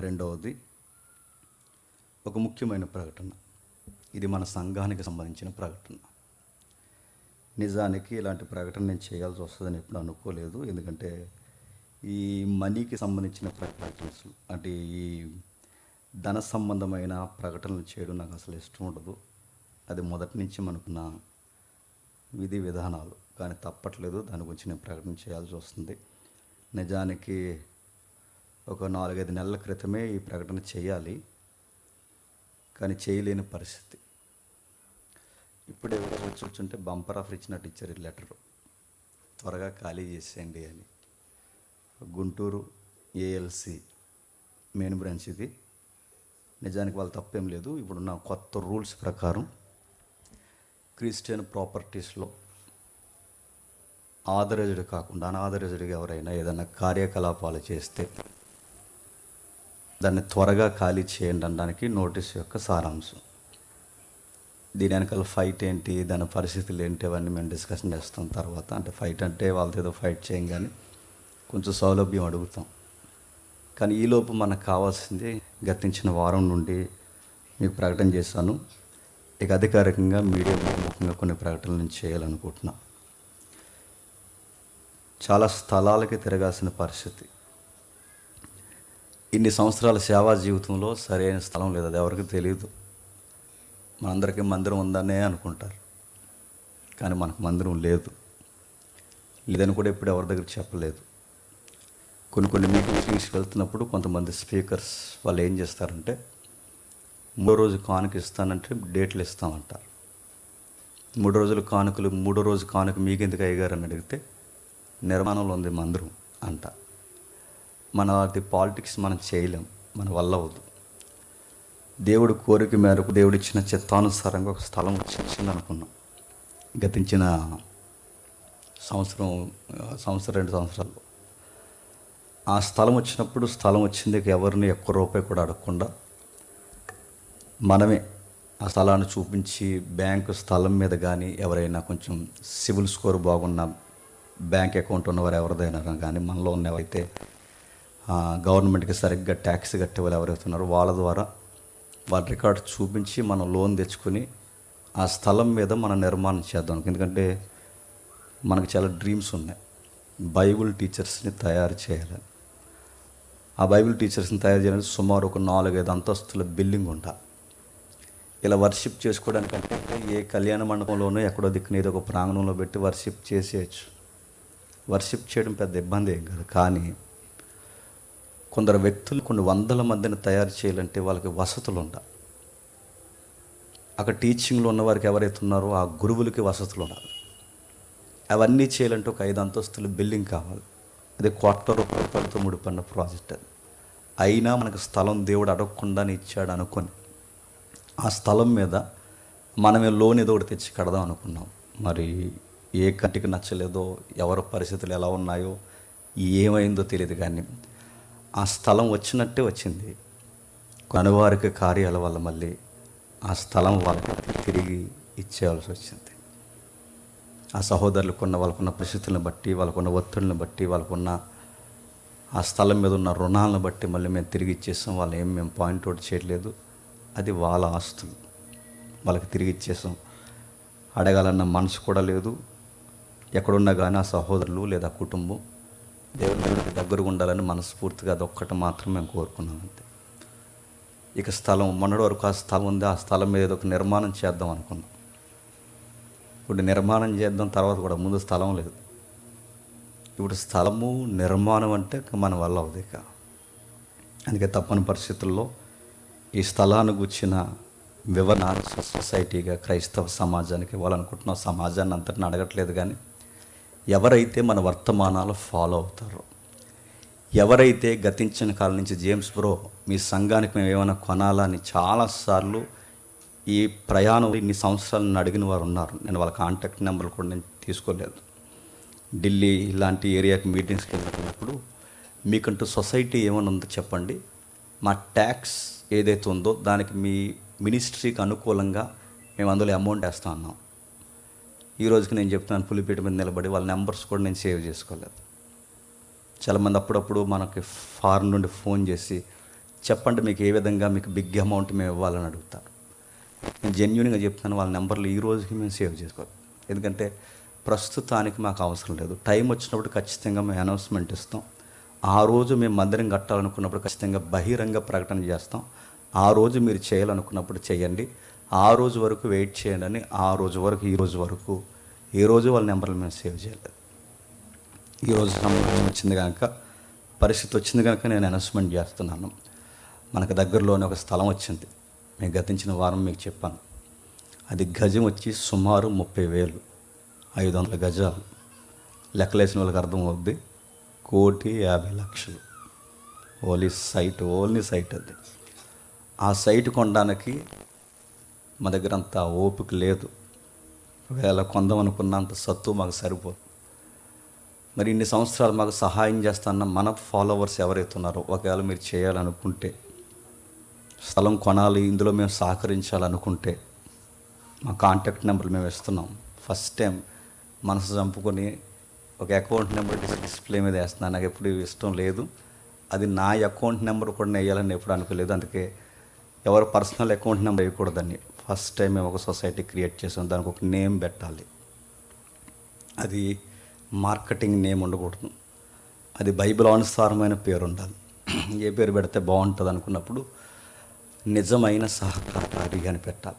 రెండవది ఒక ముఖ్యమైన ప్రకటన. ఇది మన సంఘానికి సంబంధించిన ప్రకటన. నిజానికి ఇలాంటి ప్రకటన నేను చేయాల్సి వస్తుందని ఎప్పుడు అనుకోలేదు. ఎందుకంటే ఈ మనీకి సంబంధించిన ప్రకటనలు అంటే ఈ ధన సంబంధమైన ప్రకటనలు చేయడం నాకు అసలు ఇష్టం ఉండదు. అది మొదటి నుంచి మనకున్న విధి విధానాలు. కానీ తప్పట్లేదు దాని గురించి నేను ప్రకటన చేయాల్సి వస్తుంది. నిజానికి ఒక నాలుగైదు నెలల క్రితమే ఈ ప్రకటన చేయాలి. కానీ చేయలేని పరిస్థితి. ఇప్పుడే వచ్చి వచ్చుంటే బంపర్ ఆఫర్ ఇచ్చినట్టు ఇచ్చారు ఈ లెటరు. త్వరగా ఖాళీ చేసేయండి అని. గుంటూరు ఏఎల్సి మెయిన్ బ్రాంచ్ ఇది. నిజానికి వాళ్ళు తప్పేం లేదు. ఇప్పుడున్న కొత్త రూల్స్ ప్రకారం క్రిస్టియన్ ప్రాపర్టీస్లో ఆథరైజ్డ్ కాకుండా అనాథరైజ్డ్గా ఎవరైనా ఏదైనా కార్యకలాపాలు చేస్తే దాన్ని త్వరగా ఖాళీ చేయండి అనడానికి నోటీస్ యొక్క సారాంశం. దీని వెనకాల ఫైట్ ఏంటి దాని పరిస్థితులు ఏంటి అవన్నీ మేము డిస్కషన్ చేస్తాం తర్వాత. అంటే ఫైట్ అంటే వాళ్ళతో ఏదో ఫైట్ చేయం కానీ కొంచెం సౌలభ్యం అడుగుతాం. కానీ ఈలోపు మనకు కావాల్సింది గతించిన వారం నుండి మీకు ప్రకటన చేశాను. ఇక అధికారికంగా మీడియా కొన్ని ప్రకటనలు నేను చేయాలనుకుంటున్నా. చాలా స్థలాలకి తిరగాల్సిన పరిస్థితి. ఇన్ని సంవత్సరాల సేవా జీవితంలో సరైన స్థలం లేదు. అది ఎవరికి తెలియదు మనందరికీ మందిరం ఉందనే అనుకుంటారు. కానీ మనకు మందిరం లేదు. లేదని కూడా ఇప్పుడు ఎవరి దగ్గర చెప్పలేదు. కొన్ని కొన్ని మీటింగ్స్ వెళ్తున్నప్పుడు కొంతమంది స్పీకర్స్ వాళ్ళు ఏం చేస్తారంటే మూడో రోజు కానుక ఇస్తానంటే డేట్లు ఇస్తామంటారు. మూడు రోజులు కానుకలు మూడో రోజు కానుక మీకెందుకు అయ్యారు అని అడిగితే నిర్మాణంలో ఉంది మందిరం అంట. మన వాటి పాలిటిక్స్ మనం చేయలేం మన వల్ల అవదు దేవుడు కోరిక మేరకు దేవుడు ఇచ్చిన చిత్తానుసారంగా ఒక స్థలం వచ్చింది అనుకున్నాం. గతించిన సంవత్సరం సంవత్సరం రెండు సంవత్సరాలు ఆ స్థలం వచ్చినప్పుడు స్థలం వచ్చింది ఎవరిని ఒక్క రూపాయి కూడా అడగకుండా మనమే ఆ స్థలాన్ని చూపించి బ్యాంకు స్థలం మీద కానీ ఎవరైనా కొంచెం సివిల్ స్కోర్ బాగున్న బ్యాంక్ అకౌంట్ ఉన్నవారు ఎవరిదైనా కానీ మనలో ఉన్నవైతే గవర్నమెంట్కి సరిగ్గా ట్యాక్స్ కట్టే వాళ్ళు ఎవరైతే ఉన్నారో వాళ్ళ ద్వారా వాళ్ళ రికార్డు చూపించి మనం లోన్ తెచ్చుకొని ఆ స్థలం మీద మనం నిర్మాణం చేద్దాం ఎందుకంటే మనకు చాలా డ్రీమ్స్ ఉన్నాయి. బైబుల్ టీచర్స్ని తయారు చేయాలని ఆ బైబిల్ టీచర్స్ని తయారు చేయాలంటే సుమారు ఒక నాలుగైదు అంతస్తుల బిల్డింగ్ ఉండాలి. ఇలా వర్షిప్ చేసుకోవడానికంటే ఏ కళ్యాణ మండపంలోనో ఎక్కడో దిక్కున ఏదో ఒక ప్రాంగణంలో పెట్టి వర్షిప్ చేసేయచ్చు. వర్షిప్ చేయడం పెద్ద ఇబ్బంది ఏం కాదు. కానీ కొందరు వ్యక్తులు కొన్ని వందల మందిని తయారు చేయాలంటే వాళ్ళకి వసతులు ఉండాలి అక్కడ టీచింగ్లో ఉన్న వారికి ఎవరైతే ఉన్నారో ఆ గురువులకి వసతులు ఉండాలి అవన్నీ చేయాలంటే ఒక ఐదు అంతస్తుల బిల్డింగ్ కావాలి. అది కోట్ల రూపాయలతో ముడిపడిన ప్రాజెక్ట్ అది. అయినా మనకు స్థలం దేవుడు అడగకుండానే ఇచ్చాడు అనుకొని ఆ స్థలం మీద మనమే లోన్ ఏదో ఒకటి తెచ్చి కడదాం అనుకున్నాం. మరి ఏ కంటికి నచ్చలేదో ఎవరి పరిస్థితులు ఎలా ఉన్నాయో ఏమైందో తెలియదు కానీ ఆ స్థలం వచ్చినట్టే వచ్చింది. కనువారికి కార్యాల వల్ల మళ్ళీ ఆ స్థలం వాళ్ళకి తిరిగి ఇచ్చేయాల్సి వచ్చింది. ఆ సహోదరులకు ఉన్న వాళ్ళకున్న పరిస్థితులను బట్టి వాళ్ళకున్న ఒత్తిడిని బట్టి వాళ్ళకున్న ఆ స్థలం మీద ఉన్న రుణాలను బట్టి మళ్ళీ మేము తిరిగి ఇచ్చేసాం. వాళ్ళు ఏం మేము పాయింట్ అవుట్ చేయట్లేదు. అది వాళ్ళ ఆస్తులు. వాళ్ళకి తిరిగి ఇచ్చేసాం. అడగాలన్న మనసు కూడా లేదు. ఎక్కడున్నా కానీ ఆ సహోదరులు లేదా కుటుంబం దేవుని దేవుడికి దగ్గరగా ఉండాలని మనస్ఫూర్తిగా అది ఒక్కటి మాత్రం మేము కోరుకున్నాం అంతే. ఇక స్థలం మొన్నటి వరకు ఆ స్థలం ఉంది ఆ స్థలం మీద ఏదో ఒక నిర్మాణం చేద్దాం అనుకున్నాం. ఇప్పుడు నిర్మాణం చేద్దాం తర్వాత కూడా ముందు స్థలం లేదు. ఇప్పుడు స్థలము నిర్మాణం అంటే మన వల్ల అవుతుంది ఇక. అందుకే తప్పని పరిస్థితుల్లో ఈ స్థలాన్ని గుచ్చిన వివరణ సొసైటీగా క్రైస్తవ సమాజానికి ఇవ్వాలనుకుంటున్నాం. సమాజాన్ని అంతటిని అడగట్లేదు కానీ ఎవరైతే మన వర్తమానాలు ఫాలో అవుతారో ఎవరైతే గతించిన కాలం నుంచి జేమ్స్ బ్రో మీ సంఘానికి మేము ఏమైనా కొనాలని చాలాసార్లు ఈ ప్రయాణం ఇన్ని సంవత్సరాలు అడిగిన వారు ఉన్నారు. నేను వాళ్ళ కాంటాక్ట్ నెంబర్ కూడా నేను తీసుకోలేదు. ఢిల్లీ ఇలాంటి ఏరియాకి మీటింగ్స్కి వెళ్ళినప్పుడు మీకంటూ సొసైటీ ఏమైనా ఉందో చెప్పండి. మా ట్యాక్స్ ఏదైతే ఉందో దానికి మీ మినిస్ట్రీకి అనుకూలంగా మేము అందులో అమౌంట్ వేస్తా ఉన్నాం. ఈ రోజుకి నేను చెప్తున్నాను పులిపీట మీద నిలబడి వాళ్ళ నెంబర్స్ కూడా నేను సేవ్ చేసుకోలేదు. చాలామంది అప్పుడప్పుడు మనకి ఫారెన్ నుండి ఫోన్ చేసి చెప్పండి మీకు ఏ విధంగా మీకు బిగ్ అమౌంట్ మేము ఇవ్వాలని అడుగుతారు నేను జెన్యున్గా చెప్తాను వాళ్ళ నెంబర్లు ఈ రోజుకి మేము సేవ్ చేసుకోవాలి ఎందుకంటే ప్రస్తుతానికి మాకు అవసరం లేదు. టైం వచ్చినప్పుడు ఖచ్చితంగా మేము అనౌన్స్మెంట్ ఇస్తాం. ఆ రోజు మేము మందిరం కట్టాలనుకున్నప్పుడు ఖచ్చితంగా బహిరంగ ప్రకటన చేస్తాం. ఆ రోజు మీరు చేయాలనుకున్నప్పుడు చేయండి. ఆ రోజు వరకు వెయిట్ చేయండి అని ఆ రోజు వరకు ఈ రోజు వరకు. ఈ రోజు వాళ్ళ నెంబర్లు మేము సేవ్ చేయలేదు. ఈరోజు సమయం వచ్చింది కనుక పరిస్థితి వచ్చింది కనుక నేను అనౌన్స్మెంట్ చేస్తున్నాను. మనకు దగ్గరలోనే ఒక స్థలం వచ్చింది. మేము గతించిన వారం మీకు చెప్పాను. అది గజం వచ్చి సుమారు ముప్పై వేలు ఐదు వందల గజాలు. లెక్కలేసిన వాళ్ళకి అర్థం అవుద్ది కోటి యాభై లక్షలు. ఓన్లీ సైట్ ఓన్లీ సైట్ అది. ఆ సైట్ కొనడానికి మా దగ్గర అంత ఓపిక లేదు. ఒకవేళ కొందాం అనుకున్నంత సత్తు మాకు సరిపోదు. మరి ఇన్ని సంవత్సరాలు మాకు సహాయం చేస్తాన్న మన ఫాలోవర్స్ ఎవరైతే ఉన్నారో ఒకవేళ మీరు చేయాలనుకుంటే స్థలం కొనాలి ఇందులో మేము సహకరించాలనుకుంటే మా కాంటాక్ట్ నెంబర్ మేము ఇస్తున్నాం. ఫస్ట్ టైం మనసు చంపుకొని ఒక అకౌంట్ నెంబర్ డిస్ప్లే మీద వేస్తున్నాను. నాకు ఎప్పుడు ఇష్టం లేదు. అది నా అకౌంట్ నెంబర్ కూడా వేయాలని ఎప్పుడు అనుకోలేదు. అందుకే ఎవరు పర్సనల్ అకౌంట్ నెంబర్ వేయకూడదని. ఫస్ట్ టైం మేము ఒక సొసైటీ క్రియేట్ చేసాం. దానికి ఒక నేమ్ పెట్టాలి. అది మార్కెటింగ్ నేమ్ ఉండకూడదు. అది బైబిల్ అనుసారమైన పేరు ఉండాలి ఏ పేరు పెడితే బాగుంటుంది అనుకున్నప్పుడు నిజమైన సహకారి అని పెట్టాలి.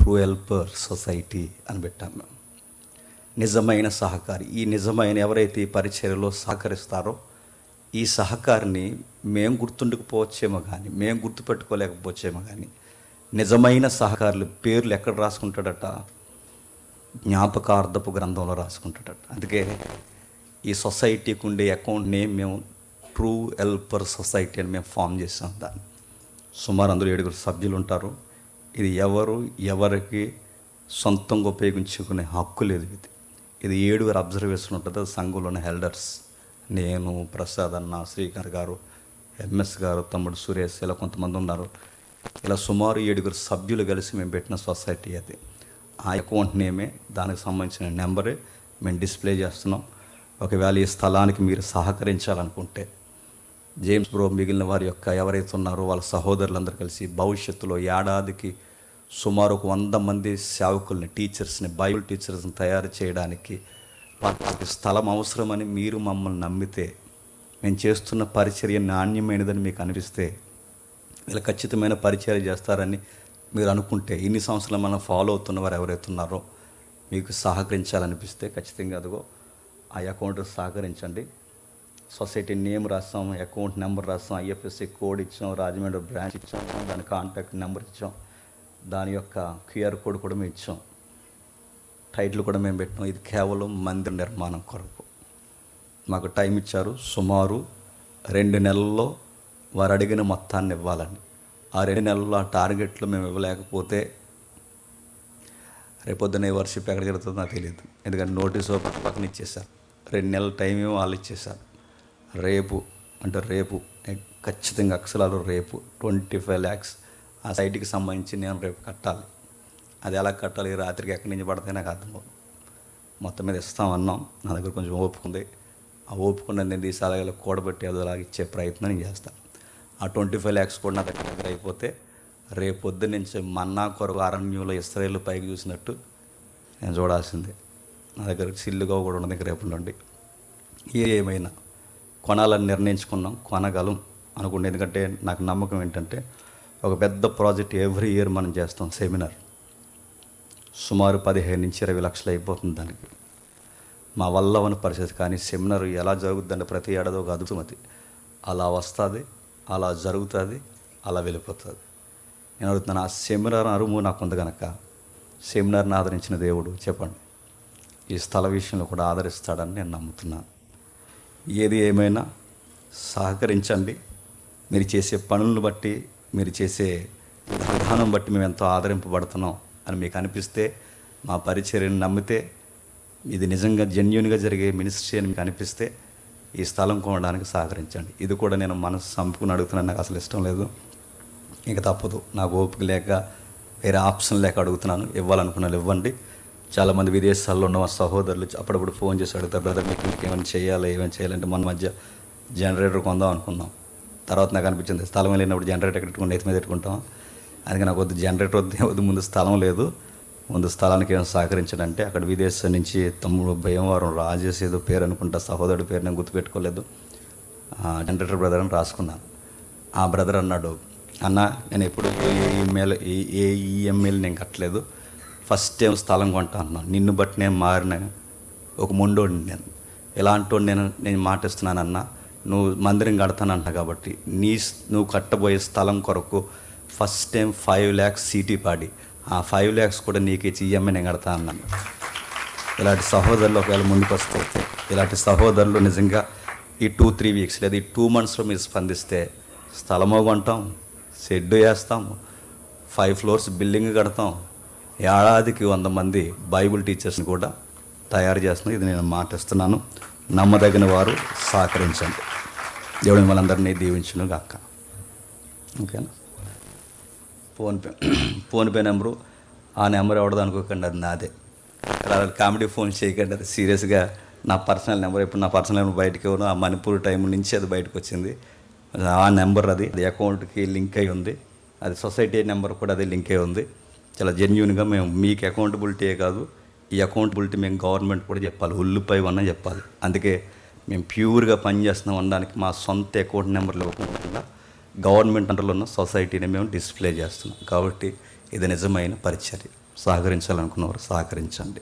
ట్రూ హెల్పర్ సొసైటీ అని పెట్టాం మేము. నిజమైన సహకారి. ఈ నిజమైన ఎవరైతే ఈ పరిచర్యలో సహకరిస్తారో ఈ సహకారిని మేము గుర్తుండకపోవచ్చేమో కానీ మేము గుర్తుపెట్టుకోలేకపోవచ్చేమో కానీ నిజమైన సహకారులు పేర్లు ఎక్కడ రాసుకుంటాడట? జ్ఞాపకార్థపు గ్రంథంలో రాసుకుంటాడట. అందుకే ఈ సొసైటీకి ఉండే అకౌంట్ నేమ్ మేము ట్రూ హెల్పర్ సొసైటీ అని మేము ఫామ్ చేసాం దాన్ని. సుమారు అందులో ఏడుగురు సభ్యులు ఉంటారు. ఇది ఎవరు ఎవరికి సొంతంగా ఉపయోగించుకునే హక్కు లేదు ఇది. ఇది ఏడుగురు అబ్జర్వేషన్ ఉంటుంది. అది సంఘంలోని హెల్డర్స్. నేను ప్రసాద్ అన్న శ్రీకాంత్ గారు ఎంఎస్ గారు తమ్ముడు సురేష్ ఇలా కొంతమంది ఉన్నారు. ఇలా సుమారు ఏడుగురు సభ్యులు కలిసి మేము పెట్టిన సొసైటీ అది. ఆ అకౌంట్ నేమే దానికి సంబంధించిన నెంబరే మేము డిస్ప్లే చేస్తున్నాం. ఒకవేళ ఈ స్థలానికి మీరు సహకరించాలనుకుంటే జేమ్స్ బ్రో మిగిలిన వారి యొక్క ఎవరైతే ఉన్నారో వాళ్ళ సహోదరులందరూ కలిసి భవిష్యత్తులో ఏడాదికి సుమారు ఒక వంద మంది సేవకుల్ని టీచర్స్ని బైబిల్ టీచర్స్ని తయారు చేయడానికి వాళ్ళకి స్థలం అవసరమని మీరు మమ్మల్ని నమ్మితే మేము చేస్తున్న పరిచర్య నాణ్యమైనదని మీకు అనిపిస్తే వీళ్ళు ఖచ్చితమైన పరిచయాలు చేస్తారని మీరు అనుకుంటే ఇన్ని సంవత్సరాలు మనం ఫాలో అవుతున్న వారు ఎవరైతే ఉన్నారో మీకు సహకరించాలనిపిస్తే ఖచ్చితంగా అదిగో ఆ అకౌంట్ సహకరించండి. సొసైటీ నేమ్ రాస్తాం అకౌంట్ నెంబర్ రాస్తాం ఐఎఫ్ఎస్సి కోడ్ ఇచ్చాం రాజమండ్రి బ్రాంచ్ ఇచ్చాం దాని కాంటాక్ట్ నెంబర్ ఇచ్చాం దాని యొక్క క్యూఆర్ కోడ్ కూడా మేము ఇచ్చాం. టైటిల్ కూడా మేము పెట్టాం. ఇది కేవలం మందిర నిర్మాణం కొరకు. మాకు టైం ఇచ్చారు. సుమారు రెండు నెలల్లో వారు అడిగిన మొత్తాన్ని ఇవ్వాలని ఆ రెండు నెలల్లో ఆ టార్గెట్లు మేము ఇవ్వలేకపోతే రేపొద్దున వర్షిప్ ఎక్కడ జరుగుతుందో నాకు తెలియదు ఎందుకంటే నోటీస్ పక్కన ఇచ్చేసారు రెండు నెలల టైం ఏమో వాళ్ళు ఇచ్చేసారు రేపు అంటే రేపు ఖచ్చితంగా అక్షరాలు రేపు ట్వంటీ ఫైవ్ ల్యాక్స్ ఆ సైట్కి సంబంధించి నేను రేపు కట్టాలి. అది ఎలా కట్టాలి? రాత్రికి ఎక్కడి నుంచి పడితే నాకు అర్థం మొత్తం మీద ఇస్తామన్నాం నా దగ్గర కొంచెం ఓపుకుంది ఆ ఓపిక నేను తీసి అలాగే కూడబెట్టి అలాగే ఇచ్చే ప్రయత్నం నేను చేస్తాను. ఆ ట్వంటీ ఫైవ్ ల్యాక్స్ కూడా నా దగ్గర దగ్గర అయిపోతే రేపు పొద్దున్న నుంచి మన్నా కొరకు అరణ్యంలో ఇస్రాయేల్ పైకి చూసినట్టు నేను చూడాల్సిందే. నా దగ్గర సిల్లుగా కూడా ఉన్న దగ్గర రేపు నుండి. ఏమైనా కొనాలని నిర్ణయించుకున్నాం కొనగలం అనుకుంటే. ఎందుకంటే నాకు నమ్మకం ఏంటంటే ఒక పెద్ద ప్రాజెక్ట్ ఎవ్రీ ఇయర్ మనం చేస్తాం సెమినార్. సుమారు పదిహేను నుంచి ఇరవై లక్షలు అయిపోతుంది దానికి. మా వల్ల ఉన్న పరిస్థితి కానీ సెమినార్ ఎలా జరుగుతుందంటే ప్రతి ఏడాది ఒక అద్భుతం అది. అలా వస్తుంది. అలా జరుగుతుంది అలా వెళ్ళిపోతుంది. నేను అడుగుతున్నాను ఆ సెమినార్ అరుము నాకు ఉంది కనుక సెమినార్ని ఆదరించిన దేవుడు చెప్పండి. ఈ స్థల విషయంలో కూడా ఆదరిస్తాడని నేను నమ్ముతున్నాను. ఏది ఏమైనా సహకరించండి. మీరు చేసే పనులను బట్టి మీరు చేసే విధానం బట్టి మేము ఎంతో ఆదరింపబడుతున్నాం అని మీకు అనిపిస్తే మా పరిచర్యను నమ్మితే ఇది నిజంగా జెన్యున్గా జరిగే మినిస్ట్రీ అని మీకు అనిపిస్తే ఈ స్థలం కొనడానికి సహకరించండి. ఇది కూడా నేను మనసు చంపుకుని అడుగుతున్నాను. నాకు అసలు ఇష్టం లేదు. ఇంకా తప్పదు. నాకు ఓపిక లేక వేరే ఆప్షన్ లేక అడుగుతున్నాను. ఇవ్వాలనుకున్నాను. ఇవ్వండి. చాలామంది విదేశాల్లో ఉన్న మా సహోదరులు అప్పుడప్పుడు ఫోన్ చేసి అడుగుతారు బ్రదర్ మీకు ఏమైనా చేయాలి? ఏమైనా చేయాలంటే మన మధ్య జనరేటర్ కొందాం అనుకున్నాం. తర్వాత నాకు అనిపించింది స్థలం వెళ్ళినప్పుడు జనరేటర్ పెట్టుకుని నెత్తి మీద పెట్టుకుంటాం అందుకే నాకు వద్దు. జనరేటర్ వద్దు వద్దు. ముందు స్థలం లేదు. ముందు స్థలానికి ఏమైనా సహకరించాడంటే అక్కడ విదేశం నుంచి తమ్ముడు భయంవారం రాజేష్ ఏదో పేరు అనుకుంటా సహోదరుడి పేరు నేను గుర్తుపెట్టుకోలేదు. జనరేటర్ బ్రదర్ అని రాసుకున్నాను. ఆ బ్రదర్ అన్నాడు అన్న నేను ఎప్పుడు ఏ ఈమెయిల్ ఏ ఏ నేను కట్టలేదు. ఫస్ట్ టైం స్థలం కొంటా అన్నాను నిన్ను బట్టి నేను మారిన ఒక మొండోడిని నేను. ఎలాంటి నేను నేను మాటిస్తున్నానన్నా. నువ్వు మందిరం కడతానంట కాబట్టి నీ నువ్వు కట్టబోయే స్థలం కొరకు ఫస్ట్ టైం ఫైవ్ ల్యాక్స్ సీటీ పాడి. ఆ ఫైవ్ ల్యాక్స్ కూడా నీకు ఇచ్చి ఈఎంఐ నేను కడతా అన్నాను. ఇలాంటి సహోదరులు ఒకవేళ ముందుకు వస్తే ఇలాంటి సహోదరులు నిజంగా ఈ టూ త్రీ వీక్స్ లేదా ఈ టూ మంత్స్లో మీరు స్పందిస్తే స్థలమో కొంటాం షెడ్ వేస్తాం ఫైవ్ ఫ్లోర్స్ బిల్డింగ్ కడతాం ఏడాదికి వంద మంది బైబిల్ టీచర్స్ని కూడా తయారు చేస్తున్నాం. ఇది నేను మాటిస్తున్నాను. నమ్మదగిన వారు సహకరించండి. దేవుడు మిమ్మల్ని అందరినీ దీవించును గాక ఓకేనా? ఫోన్పే ఫోన్పే నెంబరు ఆ నెంబర్ ఎవడదు అనుకోకండి అది నాదే. అలా కామెడీ ఫోన్ చేయకండి అది సీరియస్గా నా పర్సనల్ నెంబర్ ఇప్పుడు నా పర్సనల్ నెంబర్ బయటకి ఇవ్వను ఆ మణిపూర్ టైం నుంచి అది బయటకు వచ్చింది ఆ నెంబర్ అది అది అకౌంట్కి లింక్ అయి ఉంది. అది సొసైటీ నెంబర్ కూడా అది లింక్ అయి ఉంది. చాలా జెన్యున్గా మేము మీకు అకౌంటబిలిటీ కాదు ఈ అకౌంటబిలిటీ మేము గవర్నమెంట్ కూడా చెప్పాలి ఉల్లిపై వన్న చెప్పాలి. అందుకే మేము ప్యూర్గా పనిచేస్తున్నాం అనడానికి మా సొంత అకౌంట్ నెంబర్లు ఇవ్వకుండా గవర్నమెంట్ అండర్లో ఉన్న సొసైటీని మేము డిస్ప్లే చేస్తున్నాం. కాబట్టి ఇది నిజమైన పరిచర్య. సహకరించాలనుకున్నవారు సహకరించండి.